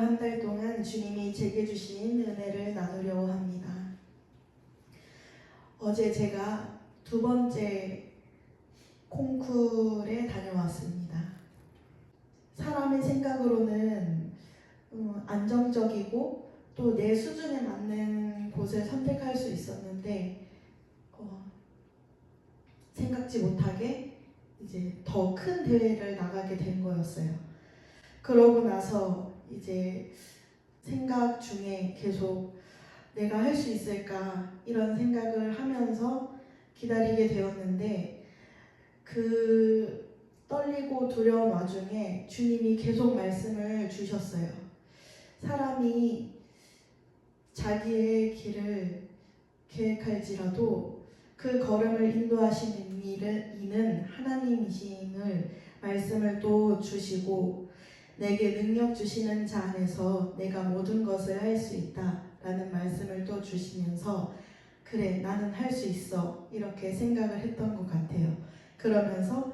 한 달 동안 주님이 제게 주신 은혜를 나누려 합니다. 어제 제가 두 번째 콩쿨에 다녀왔습니다. 사람의 생각으로는 음, 안정적이고 또 내 수준에 맞는 곳을 선택할 수 있었는데 어, 생각지 못하게 이제 더 큰 대회를 나가게 된 거였어요. 그러고 나서 이제 생각 중에 계속 내가 할 수 있을까 이런 생각을 하면서 기다리게 되었는데 그 떨리고 두려운 와중에 주님이 계속 말씀을 주셨어요. 사람이 자기의 길을 계획할지라도 그 걸음을 인도하시는 이는 하나님이심을 말씀을 또 주시고 내게 능력 주시는 자 안에서 내가 모든 것을 할 수 있다 라는 말씀을 또 주시면서 그래 나는 할 수 있어 이렇게 생각을 했던 것 같아요. 그러면서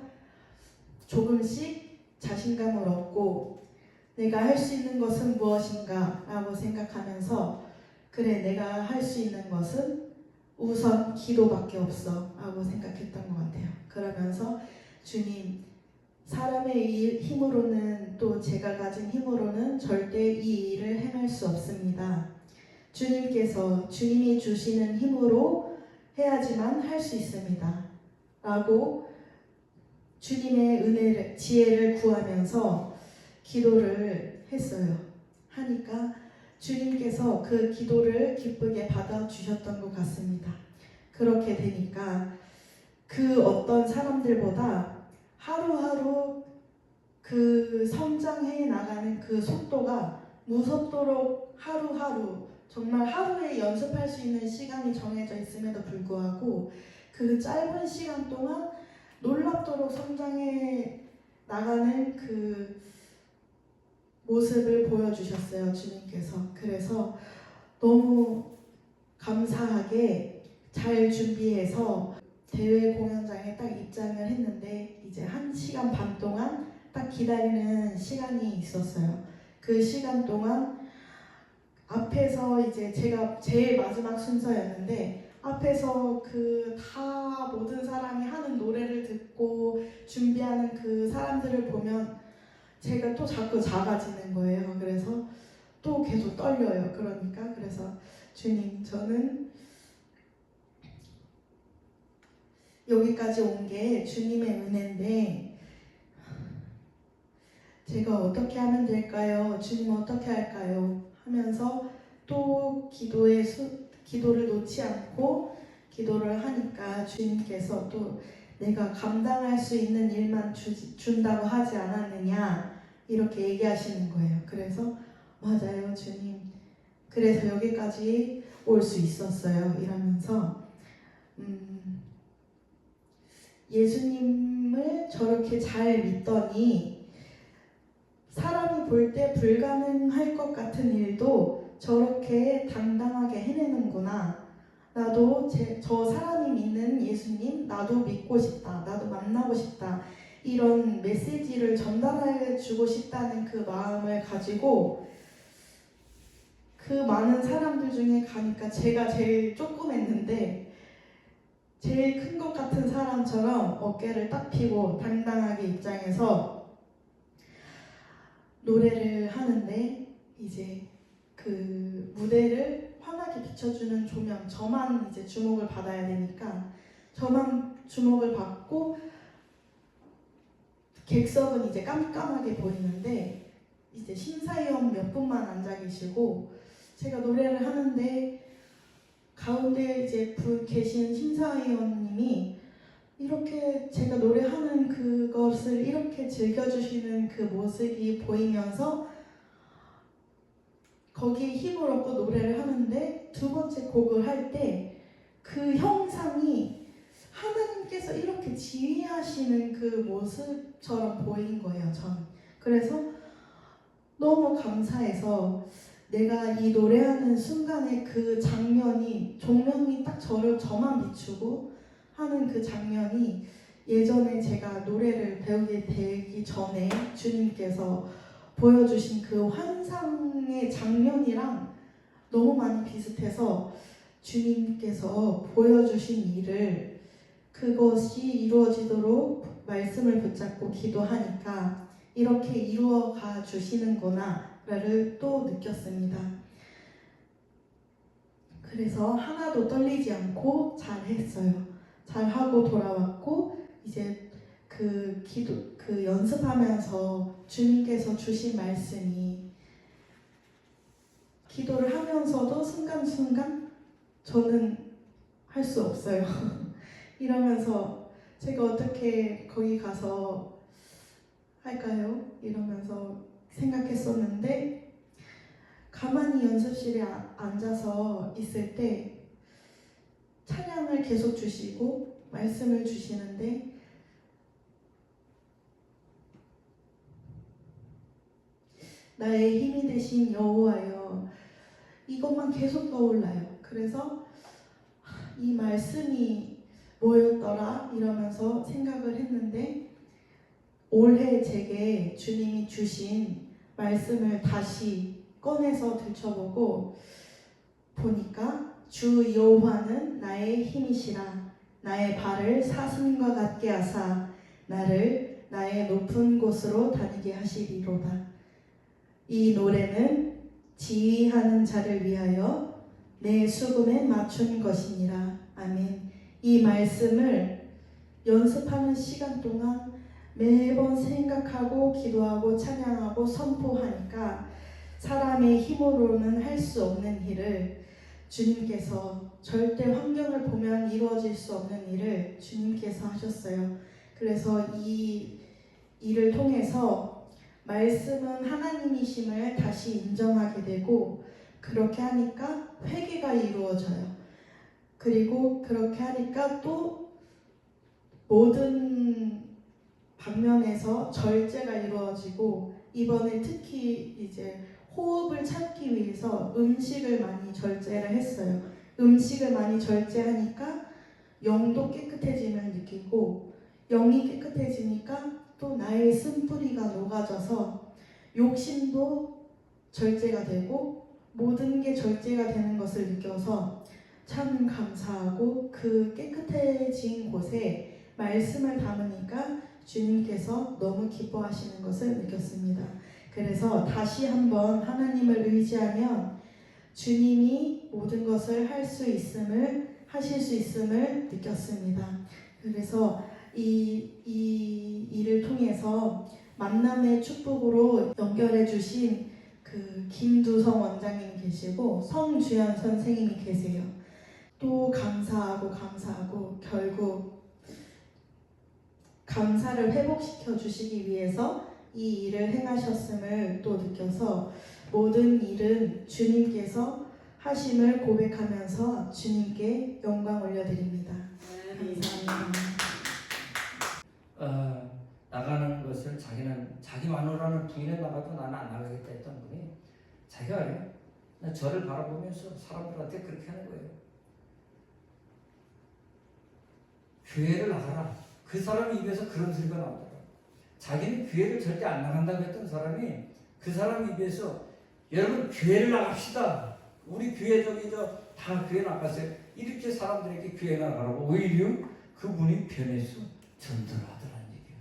조금씩 자신감을 얻고 내가 할 수 있는 것은 무엇인가 라고 생각하면서 그래 내가 할 수 있는 것은 우선 기도밖에 없어 라고 생각했던 것 같아요. 그러면서 주님 사람의 일, 힘으로는 또 제가 가진 힘으로는 절대 이 일을 행할 수 없습니다. 주님께서 주님이 주시는 힘으로 해야지만 할 수 있습니다. 라고 주님의 은혜를, 지혜를 구하면서 기도를 했어요. 하니까 주님께서 그 기도를 기쁘게 받아주셨던 것 같습니다. 그렇게 되니까 그 어떤 사람들보다 하루하루 그 성장해 나가는 그 속도가 무섭도록 하루하루 정말 하루에 연습할 수 있는 시간이 정해져 있음에도 불구하고 그 짧은 시간 동안 놀랍도록 성장해 나가는 그 모습을 보여주셨어요, 주님께서. 그래서 너무 감사하게 잘 준비해서 대회 공연장에 딱 입장을 했는데 이제 한 시간 반 동안 딱 기다리는 시간이 있었어요. 그 시간 동안 앞에서 이제 제가 제일 마지막 순서였는데 앞에서 그 다 모든 사람이 하는 노래를 듣고 준비하는 그 사람들을 보면 제가 또 자꾸 작아지는 거예요. 그래서 또 계속 떨려요. 그러니까 그래서 주님 저는 여기까지 온 게 주님의 은혜인데 제가 어떻게 하면 될까요? 주님 어떻게 할까요? 하면서 또 기도의 수, 기도를 놓지 않고 기도를 하니까 주님께서 또 내가 감당할 수 있는 일만 주, 준다고 하지 않았느냐 이렇게 얘기하시는 거예요. 그래서 맞아요, 주님. 그래서 여기까지 올 수 있었어요. 이러면서 음, 예수님을 저렇게 잘 믿더니 사람이 볼 때 불가능할 것 같은 일도 저렇게 당당하게 해내는구나. 나도 제, 저 사람이 믿는 예수님, 나도 믿고 싶다. 나도 만나고 싶다. 이런 메시지를 전달해 주고 싶다는 그 마음을 가지고 그 많은 사람들 중에 가니까 제가 제일 조그맸는데 제일 큰 것 같은 사람처럼 어깨를 딱 펴고 당당하게 입장해서 노래를 하는데 이제 그 무대를 환하게 비춰주는 조명 저만 이제 주목을 받아야 되니까 저만 주목을 받고 객석은 이제 깜깜하게 보이는데 이제 심사위원 몇 분만 앉아 계시고 제가 노래를 하는데 가운데 이제 분 계신 심사위원님이 이렇게 제가 노래하는 그것을 이렇게 즐겨주시는 그 모습이 보이면서 거기에 힘을 얻고 노래를 하는데 두 번째 곡을 할 때 그 형상이 하나님께서 이렇게 지휘하시는 그 모습처럼 보인 거예요, 저는. 그래서 너무 감사해서 내가 이 노래하는 순간에 그 장면이 조명이 딱 저를 저만 비추고 하는 그 장면이 예전에 제가 노래를 배우게 되기 전에 주님께서 보여주신 그 환상의 장면이랑 너무 많이 비슷해서 주님께서 보여주신 일을 그것이 이루어지도록 말씀을 붙잡고 기도하니까 이렇게 이루어가 주시는구나를 또 느꼈습니다. 그래서 하나도 떨리지 않고 잘 했어요. 잘 하고 돌아왔고 이제 그 기도 그 연습하면서 주님께서 주신 말씀이 기도를 하면서도 순간순간 저는 할 수 없어요. 이러면서 제가 어떻게 거기 가서 할까요? 이러면서 생각했었는데 가만히 연습실에 아- 앉아서 있을 때 찬양을 계속 주시고 말씀을 주시는데 나의 힘이 되신 여호와여 이것만 계속 떠올라요. 그래서 이 말씀이 뭐였더라 이러면서 생각을 했는데 올해 제게 주님이 주신 말씀을 다시 꺼내서 들춰보고 보니까 주 여호와는 나의 힘이시라. 나의 발을 사슴과 같게 하사 나를 나의 높은 곳으로 다니게 하시리로다. 이 노래는 지휘하는 자를 위하여 내 수금에 맞춘 것이니라. 아멘. 이 말씀을 연습하는 시간 동안 매번 생각하고 기도하고 찬양하고 선포하니까 사람의 힘으로는 할 수 없는 일을 주님께서 절대 환경을 보면 이루어질 수 없는 일을 주님께서 하셨어요. 그래서 이 일을 통해서 말씀은 하나님이심을 다시 인정하게 되고 그렇게 하니까 회개가 이루어져요. 그리고 그렇게 하니까 또 모든 방면에서 절제가 이루어지고 이번에 특히 이제 호흡을 찾기 위해서 음식을 많이 절제를 했어요. 음식을 많이 절제하니까 영도 깨끗해짐을 느끼고 영이 깨끗해지니까 또 나의 쓴뿌리가 녹아져서 욕심도 절제가 되고 모든 게 절제가 되는 것을 느껴서 참 감사하고 그 깨끗해진 곳에 말씀을 담으니까 주님께서 너무 기뻐하시는 것을 느꼈습니다. 그래서 다시 한번 하나님을 의지하면 주님이 모든 것을 할 수 있음을 하실 수 있음을 느꼈습니다. 그래서 이, 이 일을 통해서 만남의 축복으로 연결해 주신 그 김두성 원장님 계시고 성주연 선생님이 계세요. 또 감사하고 감사하고 결국 감사를 회복시켜 주시기 위해서 이 일을 행하셨음을 또 느껴서 모든 일은 주님께서 하심을 고백하면서 주님께 영광 올려드립니다. 감사합니다. 어, 나가는 것을 자기는 자기 마누라는 부인에 나가도 나는 안 나가겠다 했던 분이 자기가 그래 나 저를 바라보면서 사람들한테 그렇게 하는 거예요. 교회를 나가라. 그 사람 입에서 그런 소리가 나오더라. 자기는 교회를 절대 안 나간다고 했던 사람이 그 사람 입에서 여러분 교회를 나갑시다. 우리 교회 저기 저 다 교회 나갔어요. 이렇게 사람들에게 교회 나가라고 오히려 그분이 변해서 전도를 하더라는 얘기예요.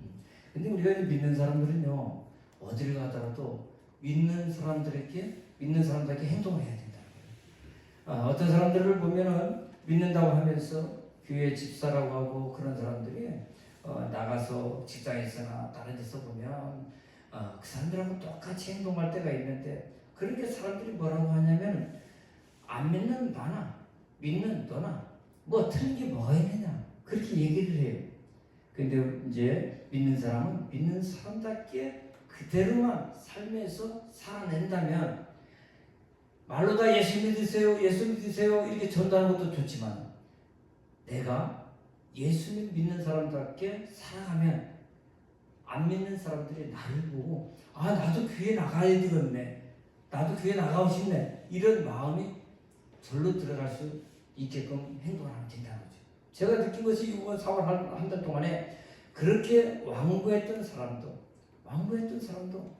음. 근데 우리가 믿는 사람들은요 어디를 가더라도 믿는 사람들에게 믿는 사람들에게 행동을 해야 거예요. 아, 어떤 사람들을 보면은 믿는다고 하면서 교회 집사라고 하고 그런 사람들이 어, 나가서 직장에서나 다른 데서 보면 어, 그 사람들하고 똑같이 행동할 때가 있는데 그렇게 사람들이 뭐라고 하냐면 안 믿는 나나 믿는 너나 뭐 틀린 게 뭐가 있느냐 그렇게 얘기를 해요. 근데 이제 믿는 사람은 믿는 사람답게 그대로만 삶에서 살아낸다면 말로 다 예수 믿으세요, 예수 믿으세요 이렇게 전도하는 것도 좋지만 내가 예수님 믿는 사람답게 살아가면 안 믿는 사람들이 나를 보고 아 나도 교회 나가야 되겠네, 나도 교회 나가고 싶네 이런 마음이 절로 들어갈 수 있게끔 행동을 하면 된다는 거죠. 제가 느낀 것이 이번 4월 한 달 동안에 그렇게 완고했던 사람도 완고했던 사람도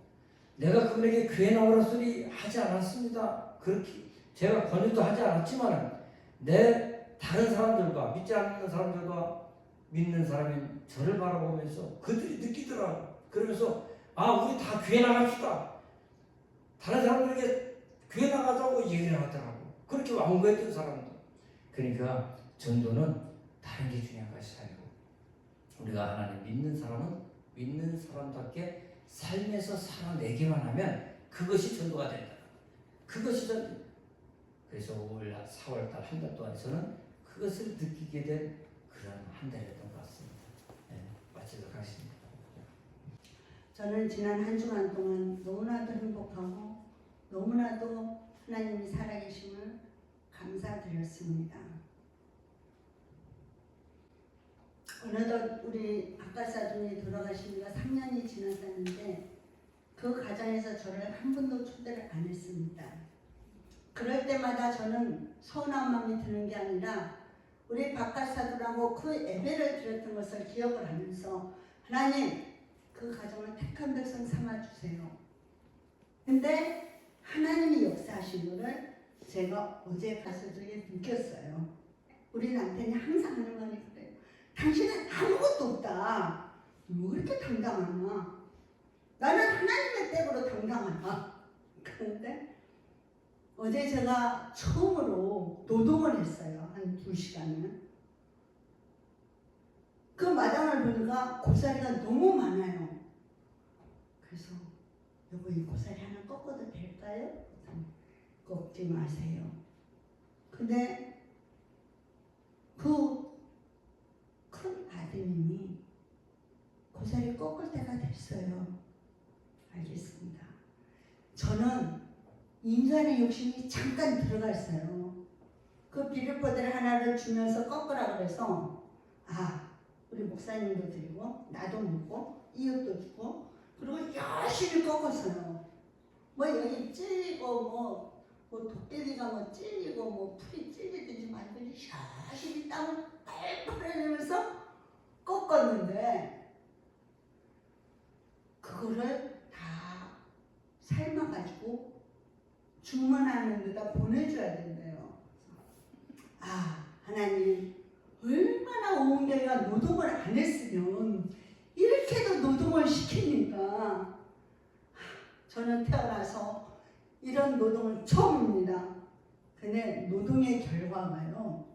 내가 그분에게 교회 나오라 소리 하지 않았습니다. 그렇게 제가 권유도 하지 않았지만 내 다른 사람들과 믿지 않는 사람들과 믿는 사람인 저를 바라보면서 그들이 느끼더라고. 그러면서 아 우리 다 교회 나갑시다. 다른 사람들에게 교회 나가자고 얘기를 하더라고. 그렇게 완고했던 사람들. 그러니까 전도는 다른 게 중요한 것이 아니고 우리가 하나님 믿는 사람은 믿는 사람답게 삶에서 살아내기만 하면 그것이 전도가 된다. 그것이 전 그래서 5월 4월 달 한 달 동안에서는 그것을 느끼게 된 그런 한 달이었던 것 같습니다. 네, 마치도록 하겠습니다. 저는 지난 한 주간 동안 너무나도 행복하고 너무나도 하나님이 살아계심을 감사드렸습니다. 어느덧 우리 박가사돈이 돌아가신 지가 3년이 지났었는데 그 가정에서 저를 한 번도 초대를 안 했습니다. 그럴 때마다 저는 서운한 마음이 드는 게 아니라 우리 박가사돈하고 그 예배를 드렸던 것을 기억을 하면서 하나님 그 가정을 택한 백성 삼아 주세요. 근데 하나님이 역사하신 거를 제가 어제 가서 저게 느꼈어요. 우리 남편이 항상 하는 말이 그래요. 당신은 아무것도 없다. 왜 이렇게 당당하나? 나는 하나님의 댁으로 당당하다. 그런데 어제 제가 처음으로 노동을 했어요. 한 두 시간을. 그 마당을 보니까 고사리가 너무 많아요. 그래서 여보 이 고사리 하나 꺾어도 될까요? 꺾지 마세요. 근데 그 큰 아드님이 고사리 꺾을 때가 됐어요. 알겠습니다. 저는 인간의 욕심이 잠깐 들어갔어요. 그 비빔포대를 하나를 주면서 꺾으라 그래서 아 우리 목사님도 드리고 나도 먹고 이웃도 주고 그리고 열심히 꺾었어요. 뭐 여기 찔리고 뭐, 뭐 도깨비가 뭐 찔리고 뭐 풀이 찔리든지 말든지 열심히 땀을 빨빨 흘리면서 꺾었는데 그거를 다 삶아가지고 주문하는 데다 보내줘야 된대요. 아 하나님 얼마나 오은교회가 노동을 안 했으면 이렇게도 노동을 시킵니까? 저는 태어나서 이런 노동을 처음입니다. 근데 노동의 결과가요.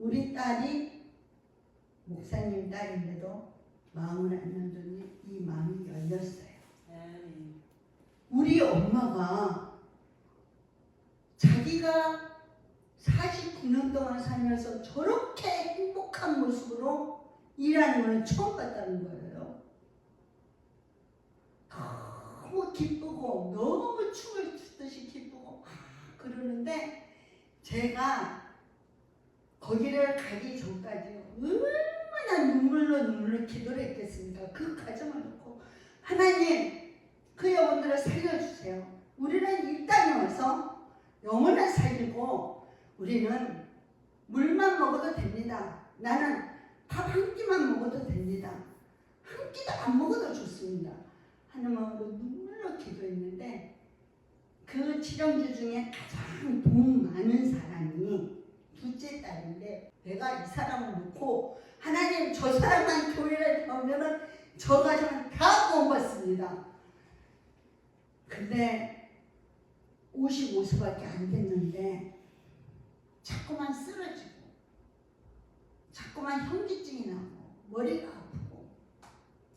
우리 딸이 목사님 딸인데도 마음을 안 열더니 이 마음이 열렸어요. 우리 엄마가 자기가 49년 동안 살면서 저렇게 행복한 모습으로 일하는 걸 처음 봤다는 거예요. 너무 기쁘고 너무 춤을 추듯이 기쁘고 막 그러는데 제가 거기를 가기 전까지 얼마나 눈물로 눈물로 기도를 했겠습니까? 그 가정을 놓고 하나님 그 영혼들을 살려주세요. 우리는 이 땅에 와서 영혼을 살리고 우리는 물만 먹어도 됩니다. 나는 밥 한 끼만 먹어도 됩니다. 한 끼도 안 먹어도 좋습니다. 하는 마음으로 눈물로 기도했는데 그 칠형제 중에 가장 돈 많은 사람이 둘째 딸인데 내가 이 사람을 놓고 하나님 저 사람만 교회를 가면은 저 가정은 다 구원받습니다. 근데 55세밖에 안 됐는데 자꾸만 쓰러지고 자꾸만 현기증이 나고 머리가 아프고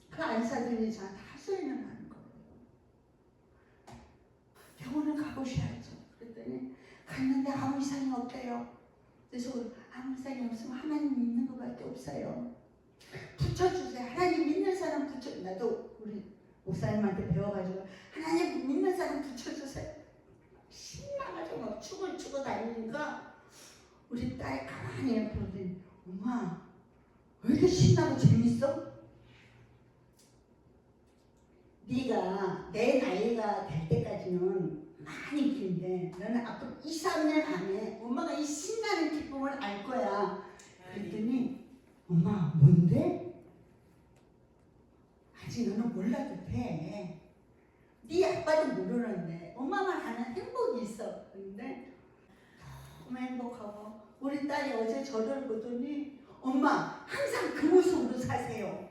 그 안사들이 저한테 하소연을 하는 거예요. 병원을 가보셔야죠. 그랬더니 갔는데 아무 이상이 없대요. 그래서 아무 이상이 없으면 하나님 믿는 것밖에 없어요. 붙여주세요. 하나님 믿는 사람 붙여. 나도 우리 목사님한테 배워가지고 하나님 믿는 사람 붙여주세요. 신나가지고 막 축을 추고 다니니까 우리 딸이 가만히 보더니 엄마 왜 이렇게 신나고 재밌어? 네가 내 나이가 될 때까지는 많이 긴데 너는 앞으로 2, 3년 안에 엄마가 이 신나는 기쁨을 알 거야. 그랬더니 엄마 뭔데? 아직 너는 몰라도 돼. 네 아빠도 모르는데 엄마만 아는 행복이 있어. 근데 너무 행복하고 우리 딸이 어제 저를 보더니 엄마 항상 그 모습으로 사세요.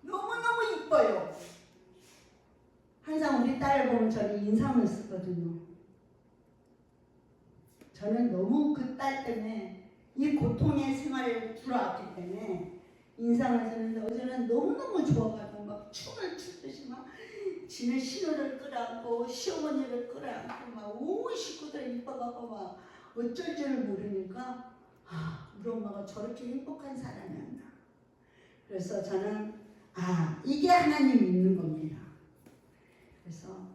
너무너무 이뻐요. 항상 우리 딸을 보면 저는 인상을 쓰거든요. 저는 너무 그 딸 때문에 이 고통의 생활을 들어왔기 때문에 인상을 쓰는데 어제는 너무너무 좋아가지고 막 춤을 추듯이 막 지네 신우를 끌어안고 시어머니를 끌어안고 막 온 식구들 이뻐갖고 막 어쩔 줄을 모르니까 아 우리 엄마가 저렇게 행복한 사람이었나 그래서 저는 아 이게 하나님 믿는 겁니다 그래서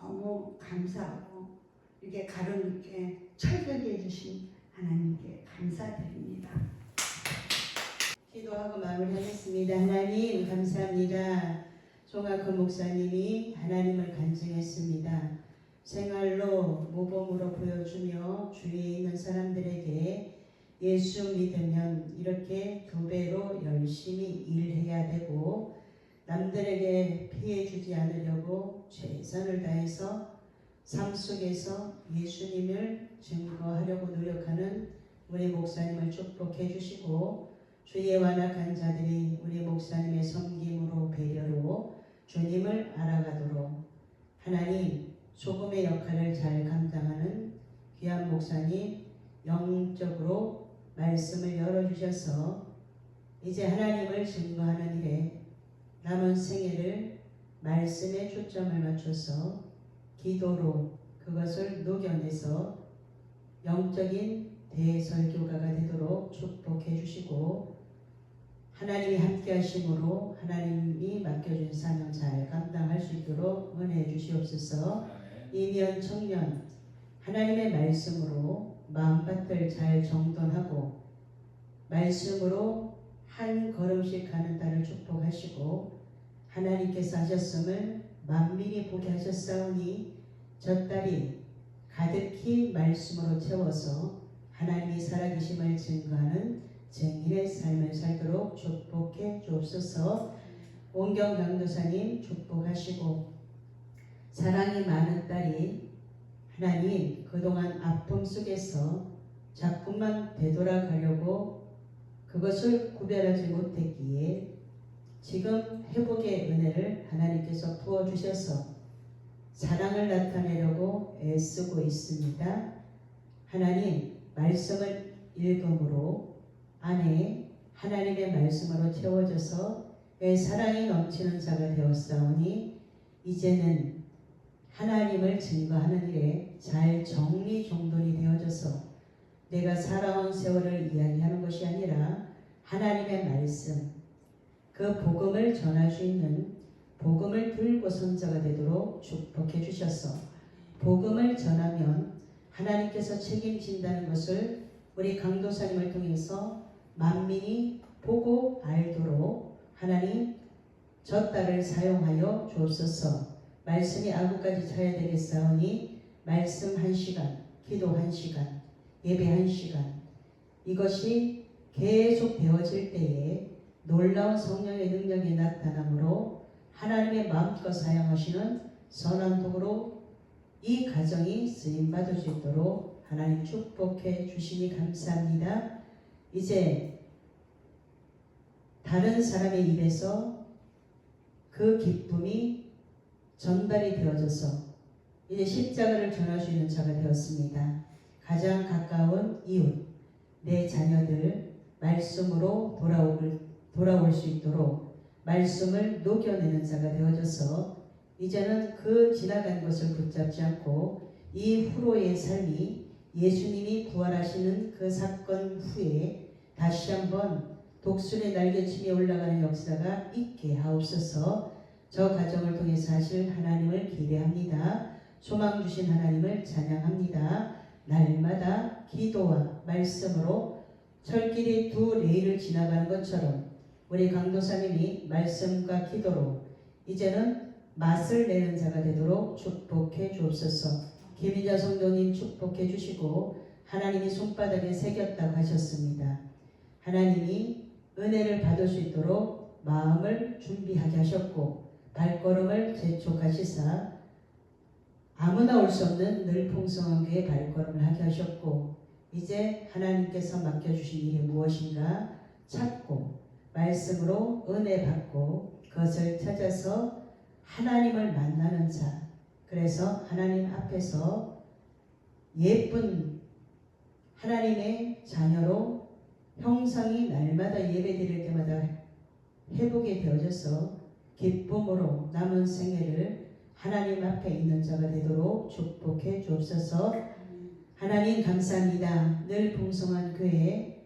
너무 감사하고 이렇게 가로늦게 철벽해 주신 하나님께 감사드립니다. 기도하고 마무리하겠습니다. 하나님 감사합니다. 종학근 목사님이 하나님을 간증했습니다. 생활로 모범으로 보여주며 주위에 있는 사람들에게 예수 믿으면 이렇게 두 배로 열심히 일해야 되고 남들에게 피해 주지 않으려고 최선을 다해서 삶 속에서 예수님을 증거하려고 노력하는 우리 목사님을 축복해 주시고 주의 완악한 자들이 우리 목사님의 섬김으로 배려로 주님을 알아가도록 하나님 소금의 역할을 잘 감당하는 귀한 목사님 영적으로 말씀을 열어주셔서 이제 하나님을 증거하는 일에 남은 생애를 말씀에 초점을 맞춰서 기도로 그것을 녹여내서 영적인 대설교가가 되도록 축복해 주시고 하나님이 함께 하심으로 하나님이 맡겨준 사명 잘 감당할 수 있도록 은혜해 주시옵소서. 이면 청년 하나님의 말씀으로 마음밭을 잘 정돈하고 말씀으로 한 걸음씩 가는 딸을 축복하시고 하나님께서 하셨음을 만민이 보게 하셨사오니 저 딸이 가득히 말씀으로 채워서 하나님이 살아계심을 증거하는 증인의 삶을 살도록 축복해 주옵소서 온경 강도사님 축복하시고 사랑이 많은 딸이 하나님 그동안 아픔 속에서 자꾸만 되돌아가려고 그것을 구별하지 못했기에 지금 회복의 은혜를 하나님께서 부어주셔서 사랑을 나타내려고 애쓰고 있습니다. 하나님 말씀을 읽음으로 안에 하나님의 말씀으로 채워져서 내 사랑이 넘치는 자가 되었사오니 이제는 하나님을 증거하는 일에 잘 정리 정돈이 되어져서 내가 살아온 세월을 이야기하는 것이 아니라 하나님의 말씀 그 복음을 전할 수 있는 복음을 들고 선자가 되도록 축복해 주셔서 복음을 전하면 하나님께서 책임진다는 것을 우리 강도사님을 통해서 만민이 보고 알도록 하나님 저 딸을 사용하여 주옵소서 말씀이 아구까지 차야 되겠사오니 말씀 한 시간 기도 한 시간 예배 한 시간 이것이 계속 되어질 때에 놀라운 성령의 능력이 나타나므로 하나님의 마음껏 사용하시는 선한 도구로 이 가정이 쓰임 받을 수 있도록 하나님 축복해 주시니 감사합니다. 이제 다른 사람의 입에서 그 기쁨이 전달이 되어져서 이제 십자가를 전할 수 있는 자가 되었습니다. 가장 가까운 이웃, 내 자녀들 말씀으로 돌아올, 돌아올 수 있도록 말씀을 녹여내는 자가 되어져서 이제는 그 지나간 것을 붙잡지 않고 이 후로의 삶이 예수님이 부활하시는 그 사건 후에 다시 한번 독수리 날개치며 올라가는 역사가 있게 하옵소서 저 가정을 통해서 하실 하나님을 기대합니다. 소망 주신 하나님을 찬양합니다. 날마다 기도와 말씀으로 철길이 두 레일을 지나가는 것처럼 우리 강도사님이 말씀과 기도로 이제는 맛을 내는 자가 되도록 축복해 주옵소서. 김희자 성도님 축복해 주시고 하나님이 손바닥에 새겼다고 하셨습니다. 하나님이 은혜를 받을 수 있도록 마음을 준비하게 하셨고 발걸음을 재촉하시사 아무나 올 수 없는 늘 풍성한 교회 발걸음을 하게 하셨고 이제 하나님께서 맡겨주신 일이 무엇인가 찾고 말씀으로 은혜 받고 그것을 찾아서 하나님을 만나는 자. 그래서 하나님 앞에서 예쁜 하나님의 자녀로 형상이 날마다 예배 드릴 때마다 회복이 되어져서 기쁨으로 남은 생애를 하나님 앞에 있는 자가 되도록 축복해 주옵소서. 하나님 감사합니다. 늘 풍성한 교회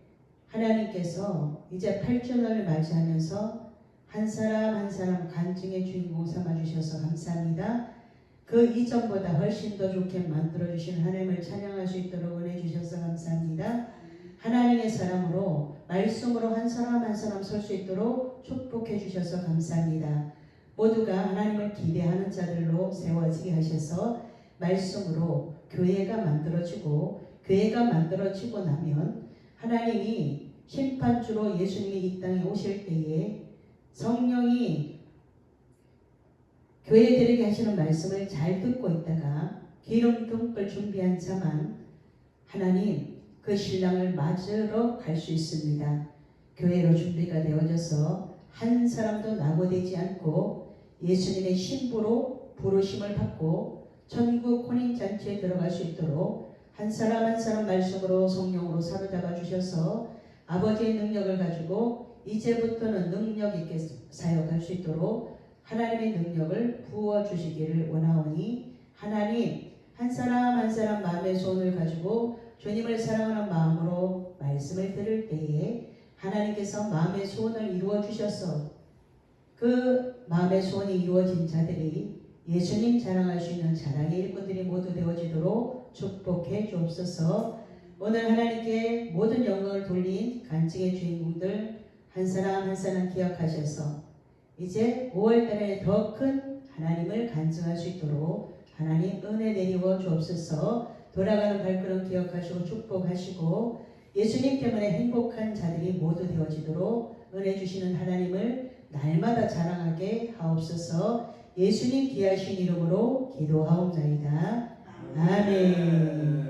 하나님께서 이제 8주년을 맞이하면서 한 사람 한 사람 간증의 주인공 삼아 주셔서 감사합니다. 그 이전보다 훨씬 더 좋게 만들어 주신 하나님을 찬양할 수 있도록 은혜 주셔서 감사합니다. 하나님의 사람으로 말씀으로 한 사람 한 사람 설 수 있도록 축복해 주셔서 감사합니다. 모두가 하나님을 기대하는 자들로 세워지게 하셔서 말씀으로 교회가 만들어지고 교회가 만들어지고 나면 하나님이 심판주로 예수님이 이 땅에 오실 때에 성령이 교회들에게 하시는 말씀을 잘 듣고 있다가 기름 듬뿍 준비한 자만 하나님 그 신랑을 맞으러 갈 수 있습니다. 교회로 준비가 되어져서 한 사람도 낙오되지 않고 예수님의 신부로 부르심을 받고 천국 혼인 잔치에 들어갈 수 있도록 한 사람 한 사람 말씀으로 성령으로 사로잡아 주셔서 아버지의 능력을 가지고 이제부터는 능력 있게 사역할 수 있도록 하나님의 능력을 부어 주시기를 원하오니 하나님 한 사람 한 사람 마음의 소원을 가지고 주님을 사랑하는 마음으로 말씀을 들을 때에 하나님께서 마음의 소원을 이루어 주셔서 그 마음의 소원이 이루어진 자들이 예수님 자랑할 수 있는 자랑의 일꾼들이 모두 되어지도록 축복해 주옵소서. 오늘 하나님께 모든 영광을 돌린 간증의 주인공들 한 사람 한 사람 기억하셔서 이제 5월달에 더 큰 하나님을 간증할 수 있도록 하나님 은혜 내리워 주옵소서. 돌아가는 발걸음 기억하시고 축복하시고 예수님 때문에 행복한 자들이 모두 되어지도록 은혜 주시는 하나님을 날마다 자랑하게 하옵소서. 예수님 귀하신 이름으로 기도하옵나이다. 아멘.